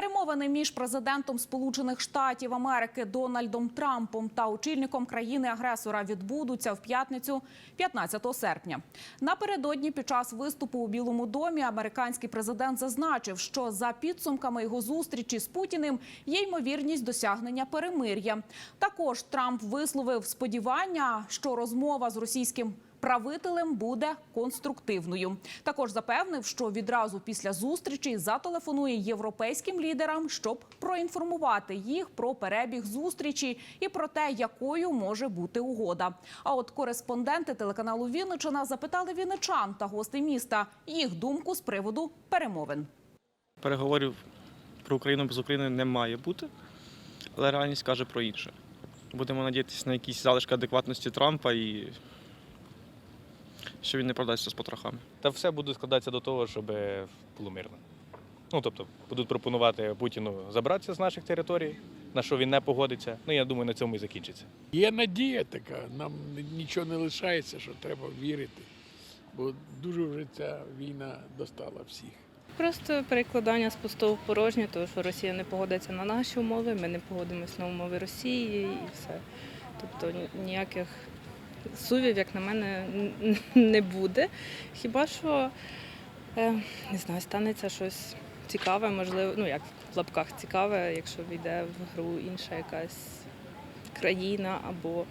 Перемовини між президентом Сполучених Штатів Америки Дональдом Трампом та очільником країни-агресора відбудуться в п'ятницю 15 серпня. Напередодні під час виступу у Білому домі американський президент зазначив, що за підсумками його зустрічі з Путіним є ймовірність досягнення перемир'я. Також Трамп висловив сподівання, що розмова з російським правителем буде конструктивною. Також запевнив, що відразу після зустрічі зателефонує європейським лідерам, щоб проінформувати їх про перебіг зустрічі і про те, якою може бути угода. А от кореспонденти телеканалу Вінничина запитали вінничан та гостей міста їх думку з приводу перемовин. Переговорів про Україну без України не має бути, але реальність каже про інше. Будемо надіятися на якісь залишки адекватності Трампа і що він не продасться з потрохами. Та все буде складатися до того, щоб було мирно. Ну тобто будуть пропонувати Путіну забратися з наших територій, на що він не погодиться. Ну я думаю, на цьому і закінчиться. Є надія така, нам нічого не лишається, що треба вірити. Бо дуже вже ця війна достала всіх. Просто перекладання з пустого в порожнє, тому що Росія не погодиться на наші умови, ми не погодимося на умови Росії і все. Тобто ніяких сувів, як на мене, не буде. Хіба що е, не знаю, станеться щось цікаве, можливо, ну як в лапках цікаве, якщо війде в гру інша якась країна або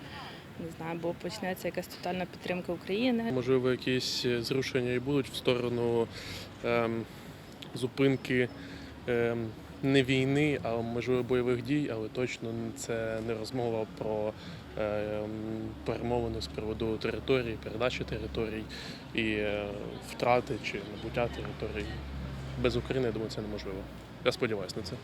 не знаю, або почнеться якась тотальна підтримка України. Можливо, якісь е, зрушення і будуть в сторону ем, зупинки ем, не війни, а можливо бойових дій, але точно це не розмова про ем, перемовини з приводу території, передачі територій і е, втрати чи набуття територій. Без України, я думаю, це неможливо. Я сподіваюся на це.